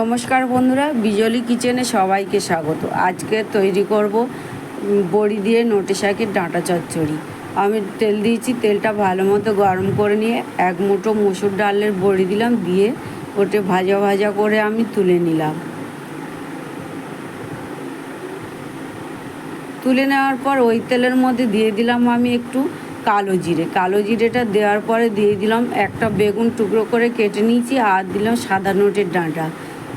নমস্কার বন্ধুরা, বিজলি কিচেনে সবাইকে স্বাগত। আজকে তৈরি করব বড়ি দিয়ে নোটে শাকের ডাঁটা চচ্চড়ি। আমি তেল দিয়েছি, তেলটা ভালো মতো গরম করে নিয়ে এক মুঠো মুসুর ডালের বড়ি দিলাম, দিয়ে ওটা ভাজা ভাজা করে আমি তুলে নিলাম। তুলে নেওয়ার পর ওই তেলের মধ্যে দিয়ে দিলাম আমি একটু কালো জিরে। কালো জিরেটা দেওয়ার পরে দিয়ে দিলাম একটা বেগুন টুকরো করে কেটে নিয়েছি, আর দিলাম সাদা নোটের ডাঁটা।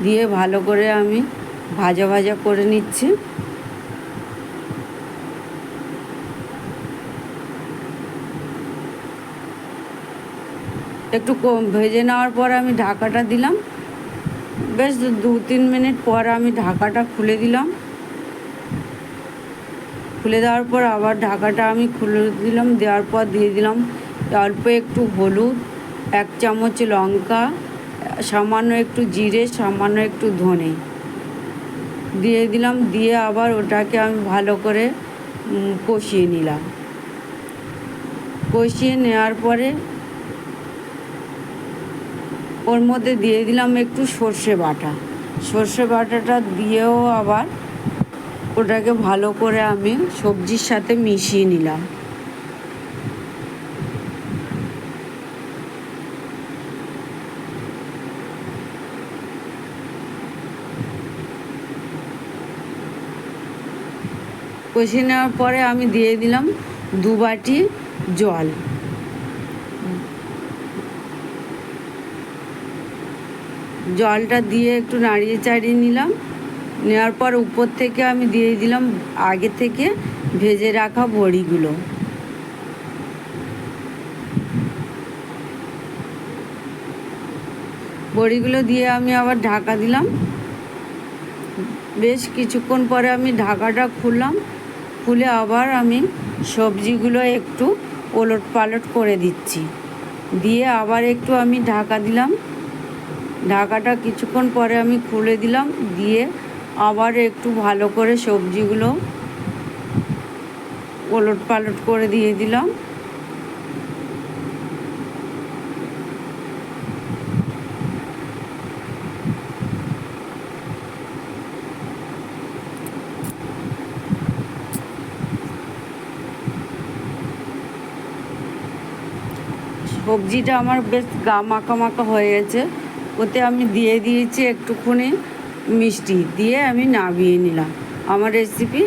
দিয়ে ভালো করে আমি ভাজা ভাজা করে নিচ্ছি। একটু কম ভেজে নেওয়ার পর আমি ঢাকাটা দিলাম। বেশ দু তিন মিনিট পর আমি ঢাকাটা খুলে দিলাম। খুলে দেওয়ার পর আবার ঢাকাটা আমি খুলে দিলাম, দেওয়ার পর দিয়ে দিলাম অল্প একটু হলুদ, এক চামচ লঙ্কা সামান্য একটু জিরে, সামান্য একটু ধনে। দিয়ে দিলাম, দিয়ে আবার ওটাকে আমি ভালো করে কষিয়ে নিলাম। কষিয়ে নেওয়ার পরে ওর মধ্যে দিয়ে দিলাম একটু সর্ষে বাটা। সর্ষে বাটাটা দিয়েও আবার ওটাকে ভালো করে আমি সবজির সাথে মিশিয়ে নিলাম। কষিয়ে নেওয়ার পরে আমি দিয়ে দিলাম দু বাটি জল। জলটা দিয়ে একটু নাড়িয়ে চাড়িয়ে নিলাম। নেওয়ার পর উপর থেকে আমি দিয়ে দিলাম আগে থেকে ভেজে রাখা বড়িগুলো। বড়িগুলো দিয়ে আমি আবার ঢাকা দিলাম। বেশ কিছুক্ষণ পরে আমি ঢাকাটা খুললাম। খুলে আবার আমি সবজিগুলো একটু ওলট পালট করে দিচ্ছি। দিয়ে আবার একটু আমি ঢাকা দিলাম। ঢাকাটা কিছুক্ষণ পরে আমি খুলে দিলাম। দিয়ে আবার একটু ভালো করে সবজিগুলো ওলট পালট করে দিয়ে দিলাম। সবজিটা আমার বেশ গা মাখা মাখা হয়ে গেছে। ওতে আমি দিয়ে দিয়েছি একটুখানি মিষ্টি, দিয়ে আমি নামিয়ে নিলাম। আমার রেসিপি